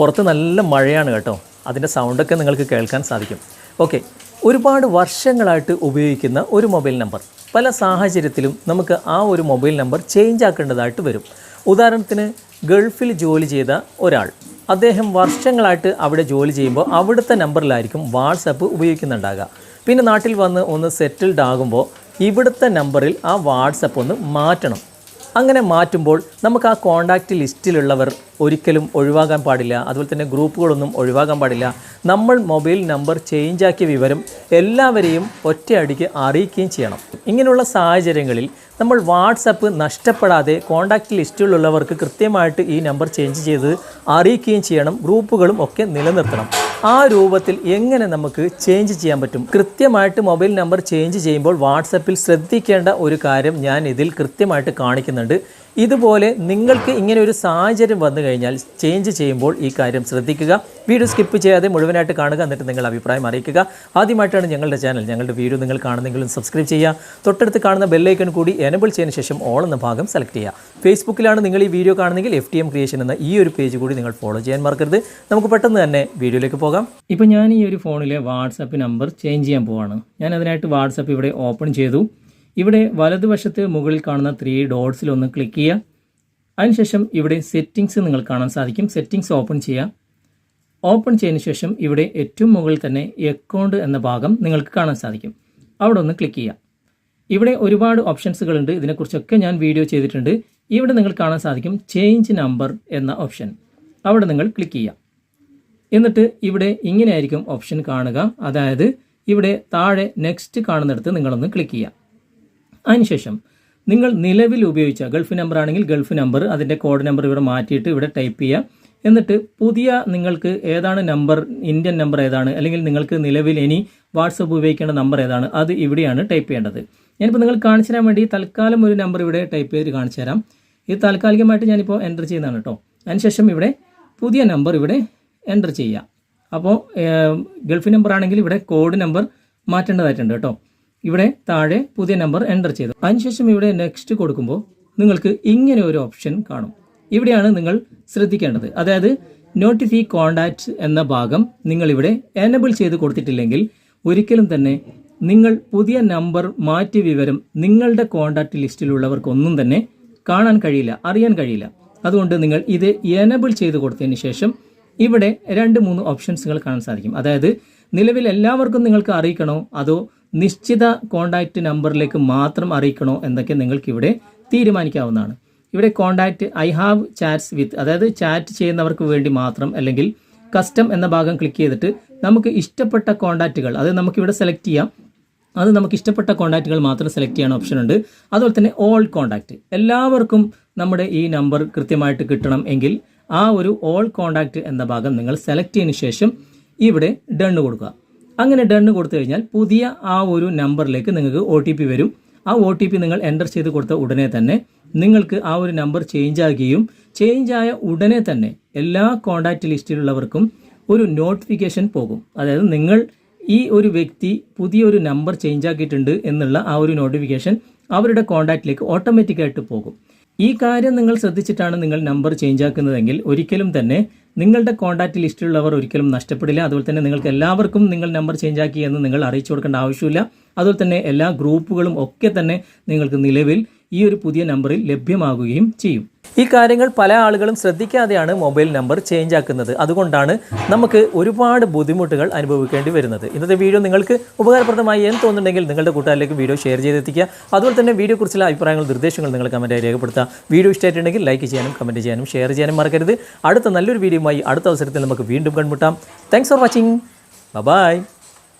പുറത്ത് നല്ല മഴയാണ് കേട്ടോ. അതിന്റെ സൗണ്ടൊക്കെ നിങ്ങൾക്ക് കേൾക്കാൻ സാധിക്കും. ഓക്കെ ഒരുപാട് വർഷങ്ങളായിട്ട് ഉപയോഗിക്കുന്ന ഒരു മൊബൈൽ നമ്പർ പല സാഹചര്യത്തിലും നമുക്ക് ആ ഒരു മൊബൈൽ നമ്പർ ചേഞ്ച് ആക്കേണ്ടതായിട്ട് വരും. ഉദാഹരണത്തിന് ഗൾഫിൽ ജോലി ചെയ്ത ഒരാൾ. അദ്ദേഹം വർഷങ്ങളായിട്ട് അവിടെ ജോലി ചെയ്യുമ്പോൾ അവിടുത്തെ നമ്പറിലായിരിക്കും വാട്സപ്പ് ഉപയോഗിക്കുന്നുണ്ടാകുക. പിന്നെ നാട്ടിൽ വന്ന് ഒന്ന് സെറ്റിൽഡ് ആകുമ്പോൾ ഇവിടുത്തെ നമ്പറിൽ ആ വാട്സപ്പ് ഒന്ന് മാറ്റണം. അങ്ങനെ മാറ്റുമ്പോൾ നമുക്ക് ആ കോണ്ടാക്റ്റ് ലിസ്റ്റിലുള്ളവർ ഒരിക്കലും ഒഴിവാകാൻ പാടില്ല. അതുപോലെ തന്നെ ഗ്രൂപ്പുകളൊന്നും ഒഴിവാകാൻ പാടില്ല. നമ്മൾ മൊബൈൽ നമ്പർ ചേഞ്ചാക്കിയ വിവരം എല്ലാവരെയും ഒറ്റയടിക്ക് അറിയിക്കുകയും ചെയ്യണം. ഇങ്ങനെയുള്ള സാഹചര്യങ്ങളിൽ നമ്മൾ വാട്സപ്പ് നഷ്ടപ്പെടാതെ കോണ്ടാക്റ്റ് ലിസ്റ്റിലുള്ളവർക്ക് കൃത്യമായിട്ട് ഈ നമ്പർ ചേഞ്ച് ചെയ്ത് അറിയിക്കുകയും ചെയ്യണം. ഗ്രൂപ്പുകളും ഒക്കെ നിലനിർത്തണം. ആ രൂപത്തിൽ എങ്ങനെ നമുക്ക് ചേഞ്ച് ചെയ്യാൻ പറ്റും? കൃത്യമായിട്ട് മൊബൈൽ നമ്പർ ചേഞ്ച് ചെയ്യുമ്പോൾ വാട്സപ്പിൽ ശ്രദ്ധിക്കേണ്ട ഒരു കാര്യം ഞാൻ ഇതിൽ കൃത്യമായിട്ട് കാണിക്കുന്നുണ്ട്. ഇതുപോലെ നിങ്ങൾക്ക് ഇങ്ങനെ ഒരു സാഹചര്യം വന്നു കഴിഞ്ഞാൽ ചേഞ്ച് ചെയ്യുമ്പോൾ ഈ കാര്യം ശ്രദ്ധിക്കുക. വീഡിയോ സ്കിപ്പ് ചെയ്യാതെ മുഴുവനായിട്ട് കാണുക എന്നിട്ട് നിങ്ങൾ അഭിപ്രായം അറിയിക്കുക. ആദ്യമായിട്ടാണ് ഞങ്ങളുടെ ചാനൽ ഞങ്ങളുടെ വീഡിയോ നിങ്ങൾ കാണുന്നെങ്കിലും സബ്സ്ക്രൈബ് ചെയ്യുക. തൊട്ടടുത്ത് കാണുന്ന ബെല്ലൈക്കൺ കൂടി എനബിൾ ചെയ്യുന്ന ശേഷം ഓൾ എന്ന ഭാഗം സെലക്ട് ചെയ്യുക. ഫേസ്ബുക്കിലാണ് നിങ്ങൾ ഈ വീഡിയോ കാണുന്നെങ്കിൽ എഫ് ടി എം ക്രിയേഷൻ എന്ന ഈ ഒരു പേജ് കൂടി നിങ്ങൾ ഫോളോ ചെയ്യാൻ മറക്കരുത്. നമുക്ക് പെട്ടെന്ന് തന്നെ വീഡിയോയിലേക്ക് പോകാം. ഇപ്പോൾ ഞാൻ ഈ ഒരു ഫോണിലെ വാട്സപ്പ് നമ്പർ ചേഞ്ച് ചെയ്യാൻ പോവാണ്. ഞാൻ അതിനായിട്ട് വാട്സപ്പ് ഇവിടെ ഓപ്പൺ ചെയ്തു. ഇവിടെ വലതുവശത്ത് മുകളിൽ കാണുന്ന ത്രീ ഡോട്ട്സിൽ ഒന്ന് ക്ലിക്ക് ചെയ്യുക. അതിനുശേഷം ഇവിടെ സെറ്റിങ്സ് നിങ്ങൾ കാണാൻ സാധിക്കും. സെറ്റിങ്സ് ഓപ്പൺ ചെയ്യുക. ഓപ്പൺ ചെയ്തതിന് ശേഷം ഇവിടെ ഏറ്റവും മുകളിൽ തന്നെ അക്കൗണ്ട് എന്ന ഭാഗം നിങ്ങൾക്ക് കാണാൻ സാധിക്കും. അവിടെ ഒന്ന് ക്ലിക്ക് ചെയ്യുക. ഇവിടെ ഒരുപാട് ഓപ്ഷൻസുകളുണ്ട് ഇതിനെക്കുറിച്ചൊക്കെ ഞാൻ വീഡിയോ ചെയ്തിട്ടുണ്ട്. ഇവിടെ നിങ്ങൾ കാണാൻ സാധിക്കും ചേഞ്ച് നമ്പർ എന്ന ഓപ്ഷൻ അവിടെ നിങ്ങൾ ക്ലിക്ക് ചെയ്യുക. എന്നിട്ട് ഇവിടെ ഇങ്ങനെയായിരിക്കും ഓപ്ഷൻ കാണുക. അതായത് ഇവിടെ താഴെ നെക്സ്റ്റ് കാണുന്നിടത്ത് നിങ്ങളൊന്ന് ക്ലിക്ക് ചെയ്യുക. അതിനുശേഷം നിങ്ങൾ നിലവിൽ ഉപയോഗിച്ച ഗൾഫ് നമ്പർ ആണെങ്കിൽ ഗൾഫ് നമ്പർ അതിന്റെ കോഡ് നമ്പർ ഇവിടെ മാറ്റിയിട്ട് ഇവിടെ ടൈപ്പ് ചെയ്യുക. എന്നിട്ട് പുതിയ നിങ്ങൾക്ക് ഏതാണ് നമ്പർ ഇന്ത്യൻ നമ്പർ ഏതാണ് അല്ലെങ്കിൽ നിങ്ങൾക്ക് നിലവിൽ ഇനി വാട്സപ്പ് ഉപയോഗിക്കേണ്ട നമ്പർ ഏതാണ് അത് ഇവിടെയാണ് ടൈപ്പ് ചെയ്യേണ്ടത്. ഞാനിപ്പോൾ നിങ്ങൾ കാണിച്ചു തരാൻ വേണ്ടി തൽക്കാലം ഒരു നമ്പർ ഇവിടെ ടൈപ്പ് ചെയ്ത് കാണിച്ചു തരാം. ഇത് താൽക്കാലികമായിട്ട് ഞാനിപ്പോൾ എന്റർ ചെയ്യുന്നതാണ് കേട്ടോ. അതിനുശേഷം ഇവിടെ പുതിയ നമ്പർ ഇവിടെ എന്റർ ചെയ്യുക. അപ്പോൾ ഗൾഫ് നമ്പർ ആണെങ്കിൽ ഇവിടെ കോഡ് നമ്പർ മാറ്റേണ്ടതായിട്ടുണ്ട് കേട്ടോ. ഇവിടെ താഴെ പുതിയ നമ്പർ എന്റർ ചെയ്തു. അതിനുശേഷം ഇവിടെ നെക്സ്റ്റ് കൊടുക്കുമ്പോൾ നിങ്ങൾക്ക് ഇങ്ങനെ ഒരു ഓപ്ഷൻ കാണും. ഇവിടെയാണ് നിങ്ങൾ ശ്രദ്ധിക്കേണ്ടത്. അതായത് നോട്ടിഫൈ കോണ്ടാക്ട്സ് എന്ന ഭാഗം നിങ്ങൾ ഇവിടെ എനബിൾ ചെയ്ത് കൊടുത്തിട്ടില്ലെങ്കിൽ ഒരിക്കലും തന്നെ നിങ്ങൾ പുതിയ നമ്പർ മാറ്റിയ വിവരം നിങ്ങളുടെ കോണ്ടാക്ട് ലിസ്റ്റിലുള്ളവർക്കൊന്നും തന്നെ കാണാൻ കഴിയില്ല അറിയാൻ കഴിയില്ല. അതുകൊണ്ട് നിങ്ങൾ ഇത് എനബിൾ ചെയ്ത് കൊടുത്തതിന് ശേഷം ഇവിടെ രണ്ട് മൂന്ന് ഓപ്ഷൻസ് നിങ്ങൾ കാണാൻ സാധിക്കും. അതായത് നിലവിൽ എല്ലാവർക്കും നിങ്ങൾക്ക് അറിയിക്കണോ? അതോ നിശ്ചിത കോണ്ടാക്റ്റ് നമ്പറിലേക്ക് മാത്രം അറിയിക്കണോ എന്നൊക്കെ നിങ്ങൾക്ക് ഇവിടെ തീരുമാനിക്കാവുന്നതാണ്. ഇവിടെ contact I have chats with അതായത് ചാറ്റ് ചെയ്യുന്നവർക്ക് വേണ്ടി മാത്രം അല്ലെങ്കിൽ കസ്റ്റം എന്ന ഭാഗം ക്ലിക്ക് ചെയ്തിട്ട് നമുക്ക് ഇഷ്ടപ്പെട്ട കോണ്ടാക്റ്റുകൾ അത് നമുക്കിവിടെ സെലക്ട് ചെയ്യാം. അത് നമുക്ക് ഇഷ്ടപ്പെട്ട കോണ്ടാക്റ്റുകൾ മാത്രം സെലക്ട് ചെയ്യാൻ ഓപ്ഷൻ ഉണ്ട്. അതുപോലെ തന്നെ ഓൾ കോണ്ടാക്റ്റ് എല്ലാവർക്കും നമ്മുടെ ഈ നമ്പർ കൃത്യമായിട്ട് കിട്ടണം എങ്കിൽ ആ ഒരു ഓൾ കോണ്ടാക്റ്റ് എന്ന ഭാഗം നിങ്ങൾ സെലക്ട് ചെയ്യുന്ന ശേഷം ഇവിടെ ഡണ്ണ് കൊടുക്കുക. അങ്ങനെ ഡൺ കൊടുത്തു കഴിഞ്ഞാൽ പുതിയ ആ ഒരു നമ്പറിലേക്ക് നിങ്ങൾക്ക് ഒ വരും. ആ ഒ നിങ്ങൾ എന്റർ ചെയ്ത് കൊടുത്ത ഉടനെ തന്നെ നിങ്ങൾക്ക് ആ ഒരു നമ്പർ ചേഞ്ച് ആകുകയും ചേഞ്ച് ആയ ഉടനെ തന്നെ എല്ലാ കോണ്ടാക്റ്റ് ലിസ്റ്റിലുള്ളവർക്കും ഒരു നോട്ടിഫിക്കേഷൻ പോകും. അതായത് നിങ്ങൾ ഈ ഒരു വ്യക്തി പുതിയൊരു നമ്പർ ചേഞ്ച് ആക്കിയിട്ടുണ്ട് എന്നുള്ള ആ ഒരു നോട്ടിഫിക്കേഷൻ അവരുടെ കോണ്ടാക്റ്റിലേക്ക് ഓട്ടോമാറ്റിക്കായിട്ട് പോകും. ഈ കാര്യം നിങ്ങൾ ശ്രദ്ധിച്ചിട്ടാണ് നിങ്ങൾ നമ്പർ ചേഞ്ച് ആക്കുന്നതെങ്കിൽ ഒരിക്കലും തന്നെ നിങ്ങളുടെ കോൺടാക്റ്റ് ലിസ്റ്റിലുള്ളവർ ഒരിക്കലും നഷ്ടപ്പെടില്ല. അതുപോലെ തന്നെ നിങ്ങൾക്ക് എല്ലാവർക്കും നിങ്ങൾ നമ്പർ ചേഞ്ച് ആക്കി എന്ന് നിങ്ങൾ അറിയിച്ചു കൊടുക്കേണ്ട ആവശ്യമില്ല. അതുപോലെ തന്നെ എല്ലാ ഗ്രൂപ്പുകളും ഒക്കെ തന്നെ നിങ്ങൾക്ക് നിലവിൽ ഈ ഒരു പുതിയ നമ്പറിൽ ലഭ്യമാകുകയും ചെയ്യും. ഈ കാര്യങ്ങൾ പല ആളുകളും ശ്രദ്ധിക്കാതെയാണ് മൊബൈൽ നമ്പർ ചേഞ്ച് ആക്കുന്നത്. അതുകൊണ്ടാണ് നമുക്ക് ഒരുപാട് ബുദ്ധിമുട്ടുകൾ അനുഭവിക്കേണ്ടി വരുന്നത്. ഇന്നത്തെ വീഡിയോ നിങ്ങൾക്ക് ഉപകാരപ്രദമായി എന്ന് തോന്നുന്നുണ്ടെങ്കിൽ നിങ്ങളുടെ കൂട്ടുകാരിലേക്ക് വീഡിയോ ഷെയർ ചെയ്തെത്തിക്കുക. അതുപോലെ തന്നെ വീഡിയോക്കുറിച്ചുള്ള അഭിപ്രായങ്ങൾ നിർദ്ദേശങ്ങൾ നിങ്ങൾ കമന്റായി രേഖപ്പെടുത്തുക. വീഡിയോ ഇഷ്ടമായിട്ടുണ്ടെങ്കിൽ ലൈക്ക് ചെയ്യാനും കമന്റ് ചെയ്യാനും ഷെയർ ചെയ്യാനും മറക്കരുത്. അടുത്ത നല്ലൊരു വീഡിയോയുമായി അടുത്ത അവസരത്തിൽ നമുക്ക് വീണ്ടും കണ്ടുമുട്ടാം. Thanks for watching bye